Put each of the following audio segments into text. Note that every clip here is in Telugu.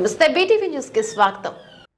నమస్తే బీటీవీ న్యూస్కి స్వాగతం.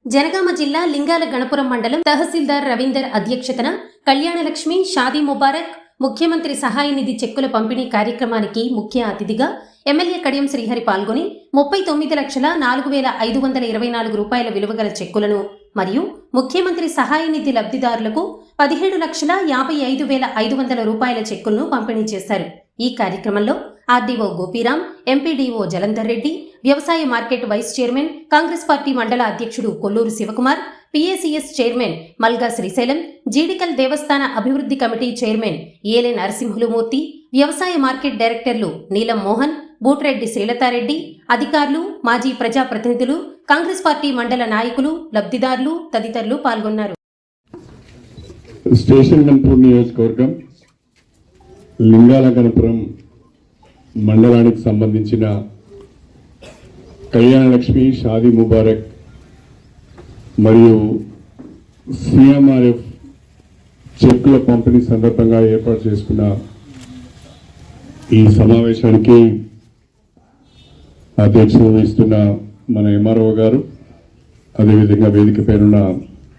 జనగామ జిల్లా లింగాల గణపురం మండలం తహసీల్దార్ రవీందర్ అధ్యక్షతన కళ్యాణలక్ష్మి షాదీ ముబారక్ ముఖ్యమంత్రి సహాయ నిధి చెక్కుల పంపిణీ కార్యక్రమానికి ముఖ్య అతిథిగా ఎమ్మెల్యే కడియం శ్రీహరి పాల్గొని ముప్పై తొమ్మిది లక్షల నాలుగు వేల ఐదు వందల ఇరవై నాలుగు రూపాయల విలువగల చెక్కులను మరియు ముఖ్యమంత్రి సహాయ నిధి లబ్ధిదారులకు పదిహేడు లక్షల యాభై ఐదు వేల ఐదు వందల రూపాయల చెక్కులను పంపిణీ చేశారు. ఈ కార్యక్రమంలో ఆర్డీఓ గోపీరాం ఎంపీడీఓ జలంధర్ రెడ్డి వ్యవసాయ market vice chairman Congress party మండల అధ్యక్షుడు కొల్లూరు శివకుమార్ పిఏసిఎస్ చైర్మన్ మల్గా శ్రీశైలం జీడికల్ దేవస్థాన అభివృద్ధి కమిటీ చైర్మన్ ఏలే నరసింహులుమూర్తి వ్యవసాయ మార్కెట్ డైరెక్టర్లు నీలం మోహన్ బూట్రెడ్డి శ్రీలతారెడ్డి అధికారులు మాజీ ప్రజాప్రతినిధులు కాంగ్రెస్ పార్టీ మండల నాయకులు లబ్ధిదారులు తదితరులు పాల్గొన్నారు. స్టేషన్ నియోజకవర్గం లింగాల గణపురం మండలానికి సంబంధించిన కళ్యాణలక్ష్మి షాదీ ముబారక్ మరియు సిఎంఆర్ఎఫ్ చెక్కుల పంపిణీ సందర్భంగా ఏర్పాటు చేసుకున్న ఈ సమావేశానికి అధ్యక్షత వహిస్తున్న మన ఎంఆర్ఓ గారు అదేవిధంగా వేదిక పేరున్న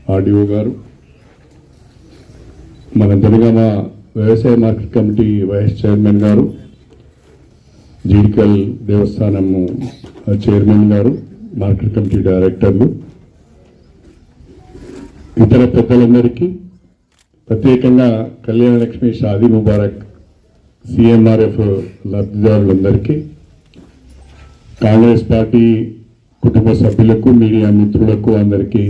ఆర్డీఓ గారు మన జనగామ వ్యవసాయ మార్కెట్ కమిటీ వైస్ చైర్మన్ గారు జీడికల్ దేవస్థానము చైర్మన్ గారు మార్కెట్ కమిటీ డైరెక్టర్లు ఇతర పెద్దలందరికీ ప్రత్యేకంగా కళ్యాణ లక్ష్మి షాదీ ముబారక్ సిఎంఆర్ఎఫ్ లబ్ధిదారులందరికీ కాంగ్రెస్ పార్టీ కుటుంబ సభ్యులకు మీడియా మిత్రులకు అందరికీ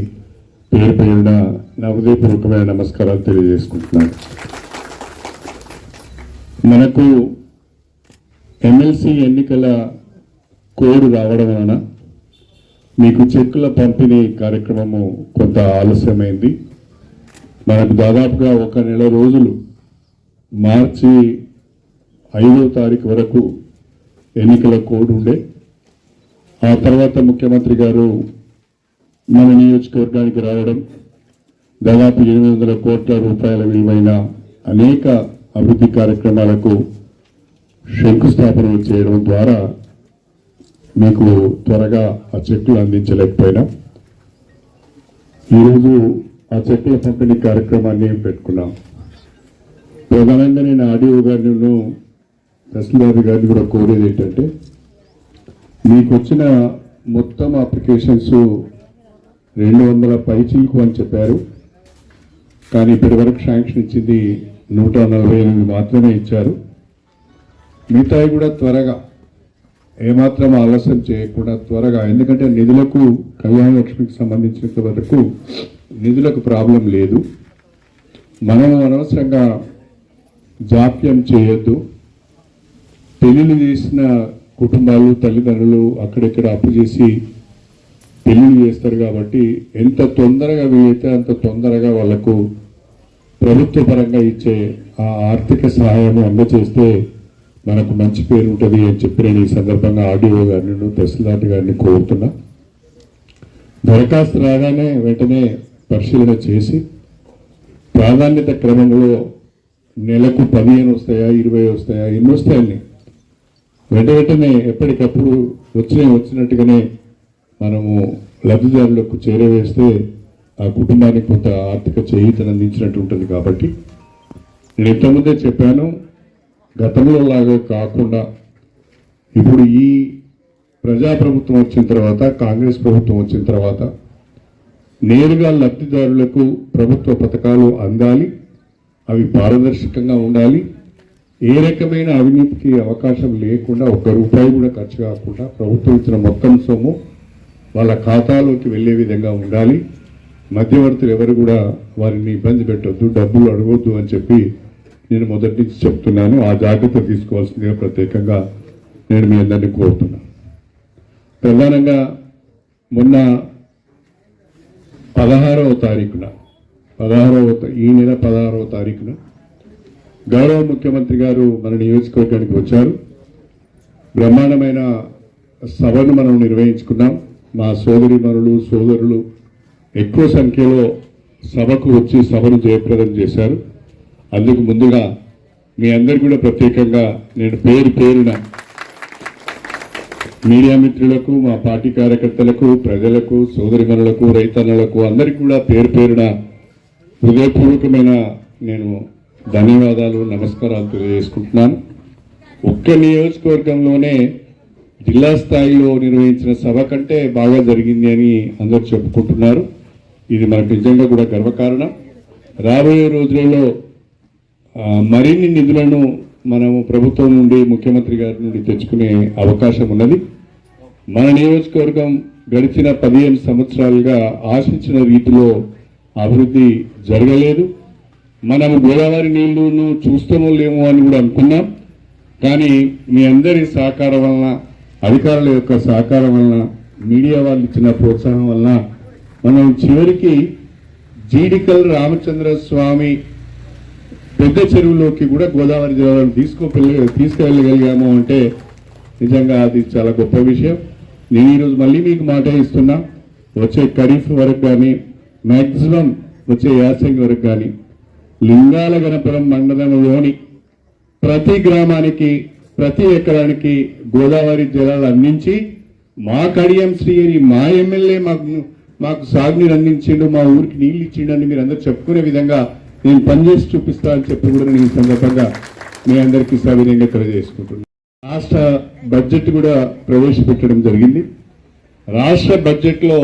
పేరు పేరున నా హృదయపూర్వకమైన నమస్కారాలు తెలియజేసుకుంటున్నాను. మనకు ఎమ్మెల్సీ ఎన్నికల కోడ్ రావడం వలన మీకు చెక్కుల పంపిణీ కార్యక్రమము కొంత ఆలస్యమైంది. మనకు దాదాపుగా ఒక నెల రోజులు మార్చి ఐదో తారీఖు వరకు ఎన్నికల కోడ్ ఉండే. ఆ తర్వాత ముఖ్యమంత్రి గారు మన నియోజకవర్గానికి రావడం దాదాపు ఎనిమిది వందల కోట్ల రూపాయల విలువైన అనేక అభివృద్ధి కార్యక్రమాలకు శంకుస్థాపన చేయడం ద్వారా మీకు త్వరగా ఆ చెక్కులు అందించలేకపోయినా ఈరోజు ఆ చెక్కుల పంపిణీ కార్యక్రమాన్ని పెట్టుకున్నాం? ప్రధానంగా నేను ఆడియో గారిని తహసీల్దార్ గారిని కూడా కోరేది ఏంటంటే మీకు వచ్చిన మొత్తం అప్లికేషన్స్ రెండు వందల పైచీలకు అని చెప్పారు. కానీ ఇప్పటి వరకు శాంక్షన్ ఇచ్చింది నూట నలభై ఎనిమిది మాత్రమే ఇచ్చారు. మిగతాయి కూడా త్వరగా ఏమాత్రం ఆలస్యం చేయకుండా త్వరగా ఎందుకంటే నిధులకు కళ్యాణ లక్ష్మికి సంబంధించినంత వరకు నిధులకు ప్రాబ్లం లేదు. మనం అనవసరంగా జాప్యం చేయొద్దు. పెళ్ళిళ్ళు చేసిన కుటుంబాలు తల్లిదండ్రులు అక్కడెక్కడ అప్పు చేసి పెళ్ళిళ్ళు చేస్తారు కాబట్టి ఎంత తొందరగా వీలైతే అంత తొందరగా వాళ్ళకు ప్రభుత్వ పరంగా ఇచ్చే ఆ ఆర్థిక సహాయం అందజేస్తే మనకు మంచి పేరు ఉంటుంది అని చెప్పి నేను ఈ సందర్భంగా ఆర్డీఓ గారిని తహసీల్దార్ గారిని కోరుతున్నా. దరఖాస్తు రాగానే వెంటనే పరిశీలన చేసి ప్రాధాన్యత క్రమంలో నెలకు పదిహేను వస్తాయా ఇరవై వస్తాయా ఎన్ని వస్తాయని వెంట వెంటనే ఎప్పటికప్పుడు వచ్చిన వచ్చినట్టుగానే మనము లబ్ధిదారులకు చేరవేస్తే ఆ కుటుంబానికి కొంత ఆర్థిక చేయూతను అందించినట్టు ఉంటుంది కాబట్టి నేను ఇంతకుముందే చెప్పాను గతంలో లాగా కాకుండా ఇప్పుడు ఈ ప్రజాప్రభుత్వం వచ్చిన తర్వాత కాంగ్రెస్ ప్రభుత్వం వచ్చిన తర్వాత నేరుగా లబ్ధిదారులకు ప్రభుత్వ పథకాలు అందాలి అవి పారదర్శకంగా ఉండాలి. ఏ రకమైన అవినీతికి అవకాశం లేకుండా ఒక్క రూపాయి కూడా ఖర్చు కాకుండా ప్రభుత్వం ఇచ్చిన మొత్తం సొమ్ము వాళ్ళ ఖాతాలోకి వెళ్ళే విధంగా ఉండాలి. మధ్యవర్తులు ఎవరు కూడా వారిని ఇబ్బంది పెట్టొద్దు డబ్బులు అడగొద్దు అని చెప్పి నేను మొదటి నుంచి చెప్తున్నాను ఆ జాగ్రత్త తీసుకోవాల్సిందిగా ప్రత్యేకంగా నేను మీ అందరినీ కోరుతున్నాను ప్రధానంగా మొన్న పదహారవ తారీఖున పదహారవ ఈ నెల పదహారవ తారీఖున గౌరవ ముఖ్యమంత్రి గారు మన నియోజకవర్గానికి వచ్చారు. బ్రహ్మాండమైన సభను మనం నిర్వహించుకున్నాం. మా సోదరి మనులు సోదరులు ఎక్కువ సంఖ్యలో సభకు వచ్చి సభను జయప్రదం చేశారు. అందుకు ముందుగా మీ అందరు కూడా ప్రత్యేకంగా నేను పేరు పేరున మీడియా మిత్రులకు మా పార్టీ కార్యకర్తలకు ప్రజలకు సోదరిమణులకు రైతన్నలకు అందరికీ కూడా పేరు పేరున హృదయపూర్వకమైన నేను ధన్యవాదాలు నమస్కారాలు తెలియజేసుకుంటున్నాను. ఒక్క నియోజకవర్గంలోనే జిల్లా స్థాయిలో నిర్వహించిన సభ కంటే బాగా జరిగింది అని అందరూ చెప్పుకుంటున్నారు. ఇది మనకు నిజంగా కూడా గర్వకారణం. రాబోయే రోజులలో మరిన్ని నిధులను మనము ప్రభుత్వం నుండి ముఖ్యమంత్రి గారి నుండి తెచ్చుకునే అవకాశం ఉన్నది. మన నియోజకవర్గం గడిచిన పదిహేను సంవత్సరాలుగా ఆశించిన రీతిలో అభివృద్ధి జరగలేదు. మనము గోదావరి నీళ్ళను చూస్తామో లేమో అని కూడా అనుకున్నాం. కానీ మీ అందరి సహకారం వలన అధికారుల యొక్క సహకారం వలన మీడియా వాళ్ళు ఇచ్చిన ప్రోత్సాహం వలన మనం చివరికి జీడికల్ రామచంద్ర స్వామి పెద్ద చెరువులోకి కూడా గోదావరి జిల్లాలో తీసుకువెళ్ళ తీసుకెళ్ళగలిగాము అంటే నిజంగా అది చాలా గొప్ప విషయం. నేను ఈరోజు మళ్ళీ మీకు మాట ఇస్తున్నా. వచ్చే ఖరీఫ్ వరకు కానీ మ్యాక్సిమం వచ్చే యాసంగి వరకు కానీ లింగాల గణపురం మండలంలోని ప్రతి గ్రామానికి ప్రతి ఎకరానికి గోదావరి జలాలు అందించి మా కడియం శ్రీహరి మా ఎమ్మెల్యే మాకు మాకు సాగునీరు అందించిండు మా ఊరికి నీళ్ళు ఇచ్చిండు అని మీరు అందరూ చెప్పుకునే విధంగా నేను పనిచేసి చూపిస్తా అని చెప్పి కూడా నేను ఈ సందర్భంగా మీ అందరికీ సవినయంగా తెలియజేసుకుంటున్నాను రాష్ట్ర బడ్జెట్ కూడా ప్రవేశపెట్టడం జరిగింది. రాష్ట్ర బడ్జెట్లో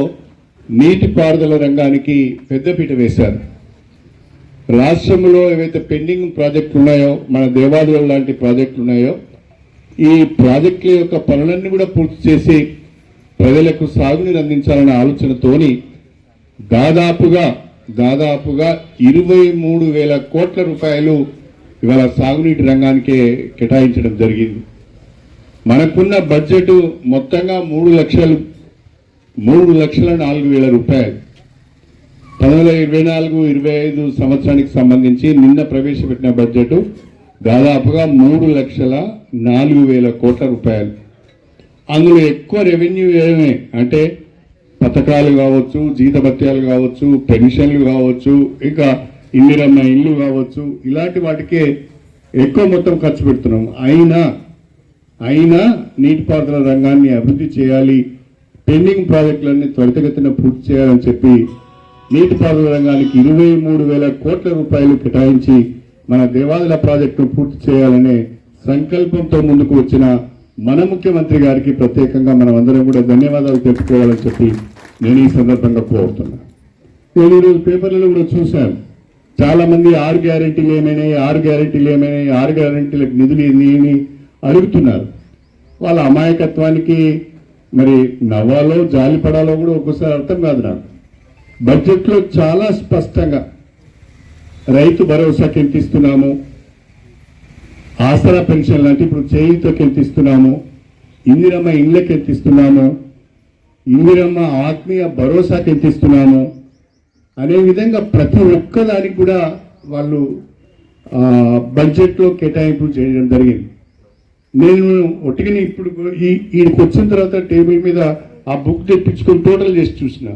నీటిపారుదల రంగానికి పెద్దపీట వేశారు. రాష్ట్రంలో ఏవైతే పెండింగ్ ప్రాజెక్టులు ఉన్నాయో మన దేవాలయాలు లాంటి ప్రాజెక్టులు ఉన్నాయో ఈ ప్రాజెక్టుల యొక్క పనులన్నీ కూడా పూర్తి చేసి ప్రజలకు సాగునీరు అందించాలనే ఆలోచనతోని దాదాపుగా దాదాపుగా ఇరవై మూడు వేల కోట్ల రూపాయలు ఇవాళ సాగునీటి రంగానికే కేటాయించడం జరిగింది. మనకున్న బడ్జెట్ మొత్తంగా మూడు లక్షలు మూడు లక్షల నాలుగు వేల రూపాయలు. పంతొమ్మిది ఇరవై నాలుగు ఇరవై ఐదు సంవత్సరానికి సంబంధించి నిన్న ప్రవేశపెట్టిన బడ్జెట్ దాదాపుగా మూడు లక్షల నాలుగు వేల కోట్ల రూపాయలు. అందులో ఎక్కువ రెవెన్యూ ఏమే అంటే పథకాలు కావచ్చు జీతభత్యాలు కావచ్చు పెన్షన్లు కావచ్చు ఇంకా ఇందిరమ్మ ఇల్లు కావచ్చు ఇలాంటి వాటికే ఎక్కువ మొత్తం ఖర్చు పెడుతున్నాం. అయినా అయినా నీటిపారుదల రంగాన్ని అభివృద్ధి చేయాలి పెండింగ్ ప్రాజెక్టులన్నీ త్వరితగతిన పూర్తి చేయాలని చెప్పి నీటిపారుదల రంగానికి ఇరవై మూడు వేల కోట్ల రూపాయలు కేటాయించి మన దేవాదుల ప్రాజెక్టును పూర్తి చేయాలనే సంకల్పంతో ముందుకు వచ్చిన మన ముఖ్యమంత్రి గారికి ప్రత్యేకంగా మనం అందరం కూడా ధన్యవాదాలు తెలుసుకోవాలని చెప్పి నేను ఈ సందర్భంగా కోరుతున్నా. నేను ఈరోజు పేపర్లలో కూడా చూశాను. చాలామంది ఆరు గ్యారెంటీలు ఏమైనాయి ఆరు గ్యారెంటీలు ఏమైనాయి ఆరు గ్యారెంటీలకు నిధులు ఏమి అడుగుతున్నారు. వాళ్ళ అమాయకత్వానికి మరి నవ్వాలో జాలిపడాలో కూడా ఒక్కోసారి అర్థం కాదు నాకు. బడ్జెట్లో చాలా స్పష్టంగా రైతు భరోసా కింద ఇస్తున్నాము. ఆసరా పెన్షన్ లాంటి ఇప్పుడు చేయుతకి ఎంత ఇస్తున్నాము ఇందిరమ్మ ఇళ్ళకి ఎంత ఇస్తున్నాము ఇందిరమ్మ ఆత్మీయ భరోసాకి ఎంత ఇస్తున్నాము అనే విధంగా ప్రతి ఒక్కదానికి కూడా వాళ్ళు బడ్జెట్లో కేటాయింపులు చేయడం జరిగింది. నేను ఒట్టిగానే ఇప్పుడు ఈ వచ్చిన తర్వాత టేబుల్ మీద ఆ బుక్ తెప్పించుకొని టోటల్ చేసి చూసిన.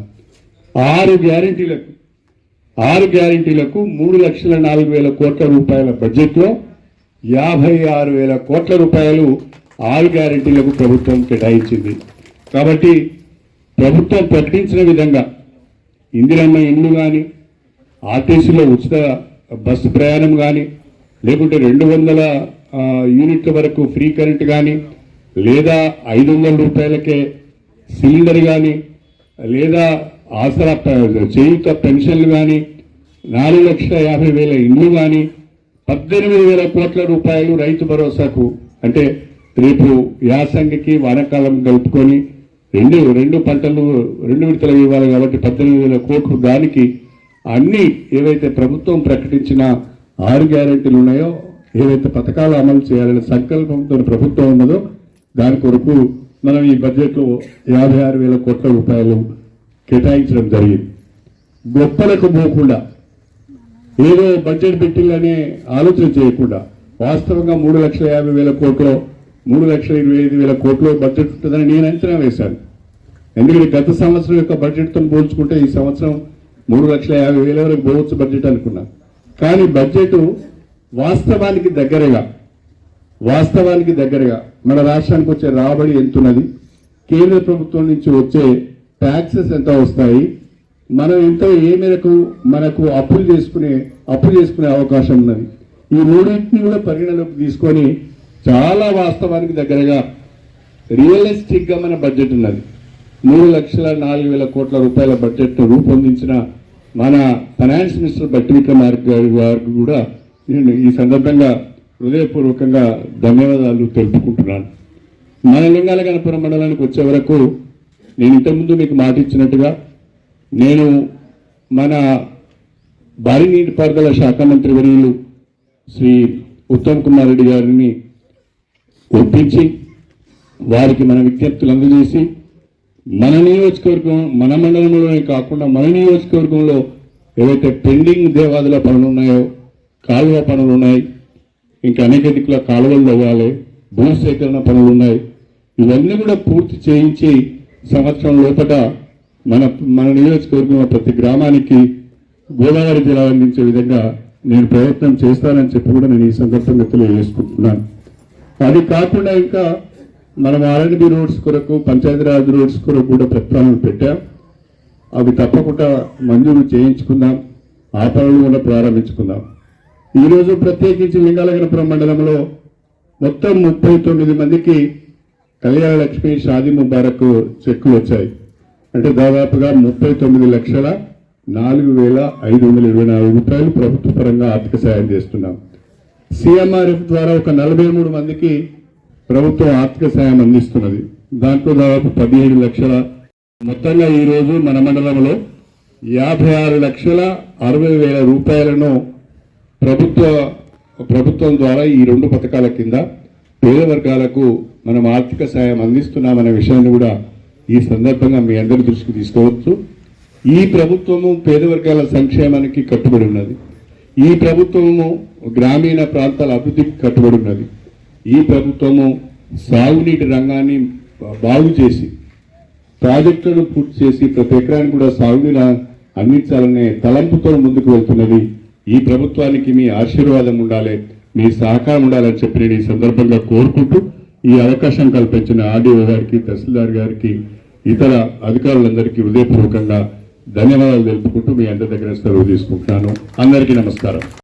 ఆరు గ్యారెంటీలకు ఆరు గ్యారెంటీలకు మూడు లక్షల నాలుగు వేల కోట్ల రూపాయల బడ్జెట్లో యాభై ఆరు వేల కోట్ల రూపాయలు ఆల్ గ్యారెంటీలకు ప్రభుత్వం కేటాయించింది. కాబట్టి ప్రభుత్వం ప్రకటించిన విధంగా ఇందిరమ్మ ఇండ్లు కానీ ఆర్టీసీలో ఉచిత బస్సు ప్రయాణం కానీ లేకుంటే రెండు వందల యూనిట్ల వరకు ఫ్రీ కరెంట్ కానీ లేదా ఐదు వందల రూపాయలకే సిలిండర్ కానీ లేదా ఆసరా చేయుత పెన్షన్లు కానీ నాలుగు లక్షల యాభై వేల ఇండ్లు కానీ పద్దెనిమిది వేల కోట్ల రూపాయలు రైతు భరోసాకు అంటే రేపు యాసంగికి వానాకాలం కలుపుకొని రెండు రెండు పంటలు రెండు విడతలు ఇవ్వాలి కాబట్టి పద్దెనిమిది వేల కోట్లు దానికి అన్ని ఏవైతే ప్రభుత్వం ప్రకటించిన ఆరు గ్యారెంటీలు ఉన్నాయో ఏవైతే పథకాలు అమలు చేయాలనే సంకల్పంతో ప్రభుత్వం ఉన్నదో దాని కొరకు మనం ఈ బడ్జెట్లో యాభై ఆరు వేల కోట్ల రూపాయలు కేటాయించడం జరిగింది. గొప్పలకు పోకుండా ఏదో బడ్జెట్ పెట్టిల్లని ఆలోచన చేయకుండా వాస్తవంగా మూడు లక్షల యాభై వేల కోట్లు మూడు లక్షల ఇరవై ఐదు వేల కోట్లు బడ్జెట్ ఉంటుందని నేను అంచనా వేశాను. ఎందుకంటే గత సంవత్సరం యొక్క బడ్జెట్తో పోల్చుకుంటే ఈ సంవత్సరం మూడు లక్షల యాభై వేల వరకు పోవచ్చు బడ్జెట్ అనుకున్నా. కానీ బడ్జెట్ వాస్తవానికి దగ్గరగా వాస్తవానికి దగ్గరగా మన రాష్ట్రానికి వచ్చే రాబడి ఎంతున్నది? కేంద్ర ప్రభుత్వం నుంచి వచ్చే ట్యాక్సెస్ ఎంత వస్తాయి? మనం ఎంత ఏ మేరకు మనకు అప్పులు చేసుకునే అప్పు చేసుకునే అవకాశం ఉన్నది. ఈ మూడింటిని కూడా పరిగణలోకి తీసుకొని చాలా వాస్తవానికి దగ్గరగా రియలిస్టిక్గా మన బడ్జెట్ ఉన్నది. మూడు లక్షల నాలుగు వేల కోట్ల రూపాయల బడ్జెట్ను రూపొందించిన మన ఫైనాన్స్ మినిస్టర్ బట్టి విక్రమార్క గారి వారికి కూడా నేను ఈ సందర్భంగా హృదయపూర్వకంగా ధన్యవాదాలు తెలుపుకుంటున్నాను. మన లింగాల గణపురం మండలానికి వచ్చే వరకు నేను ఇంతకుముందు మీకు మాట ఇచ్చినట్టుగా నేను మన భారీ నీటిపారుదల శాఖ మంత్రి వర్యులు శ్రీ ఉత్తమ్ కుమార్ రెడ్డి గారిని ఒప్పించి వారికి మన విజ్ఞప్తులు అందజేసి మన నియోజకవర్గం మన మండలంలోనే కాకుండా మన నియోజకవర్గంలో ఏవైతే పెండింగ్ దేవాదుల పనులు ఉన్నాయో కాలువ పనులు ఉన్నాయి ఇంకా అనేక దిక్కుల కాలువలు అవ్వాలి భూసేకరణ పనులు ఉన్నాయి ఇవన్నీ కూడా పూర్తి చేయించి సంవత్సరం లోపల మన మన నియోజకవర్గంలో ప్రతి గ్రామానికి గోదావరి జిల్లా అందించే విధంగా నేను ప్రయత్నం చేస్తానని చెప్పి కూడా నేను ఈ సందర్భంగా తెలియజేసుకుంటున్నాను. అది కాకుండా ఇంకా మనం ఆర్ఎండ్బి రోడ్స్ కొరకు పంచాయతీరాజ్ రోడ్స్ కొరకు కూడా ప్రతిపాదనలు పెట్టాం. అవి తప్పకుండా మంజూరు చేయించుకుందాం ఆ పనులు కూడా ప్రారంభించుకుందాం. ఈరోజు ప్రత్యేకించి లింగాలగనపురం మండలంలో మొత్తం ముప్పై తొమ్మిది మందికి కళ్యాణ లక్ష్మి షాదీ ముబారక్ చెక్కులు వచ్చాయి. అంటే దాదాపుగా ముప్పై తొమ్మిది లక్షల నాలుగు వేల ఐదు వందల ఇరవై నాలుగు రూపాయలు ప్రభుత్వ పరంగా ఆర్థిక సాయం చేస్తున్నాం. సిఎంఆర్ఎఫ్ ద్వారా ఒక నలభై మూడు మందికి ప్రభుత్వం ఆర్థిక సాయం అందిస్తున్నది. దాంట్లో దాదాపు పదిహేడు లక్షల మొత్తంగా ఈరోజు మన మండలంలో యాభై ఆరు లక్షల అరవై వేల రూపాయలను ప్రభుత్వ ప్రభుత్వం ద్వారా ఈ రెండు పథకాల కింద పేద వర్గాలకు మనం ఆర్థిక సాయం అందిస్తున్నామనే విషయాన్ని కూడా ఈ సందర్భంగా మీ అందరి దృష్టికి తీసుకోవచ్చు. ఈ ప్రభుత్వము పేద వర్గాల సంక్షేమానికి కట్టుబడి ఉన్నది. ఈ ప్రభుత్వము గ్రామీణ ప్రాంతాల అభివృద్ధికి కట్టుబడి ఉన్నది. ఈ ప్రభుత్వము సాగునీటి రంగాన్ని బాగు చేసి ప్రాజెక్టులను పూర్తి చేసి ప్రతి ఎకరానికి కూడా సాగునీరు అందించాలనే తలంపుతో ముందుకు వెళ్తున్నది. ఈ ప్రభుత్వానికి మీ ఆశీర్వాదం ఉండాలి మీ సహకారం ఉండాలని చెప్పి నేను ఈ సందర్భంగా కోరుకుంటూ ఈ అవకాశం కల్పించిన ఆర్డీఓ గారికి తహసీల్దార్ గారికి ఇతర అధికారులందరికీ హృదయపూర్వకంగా ధన్యవాదాలు తెలుపుకుంటూ మీ అందరి దగ్గర సెలవు తీసుకుంటున్నాను. అందరికీ నమస్కారం.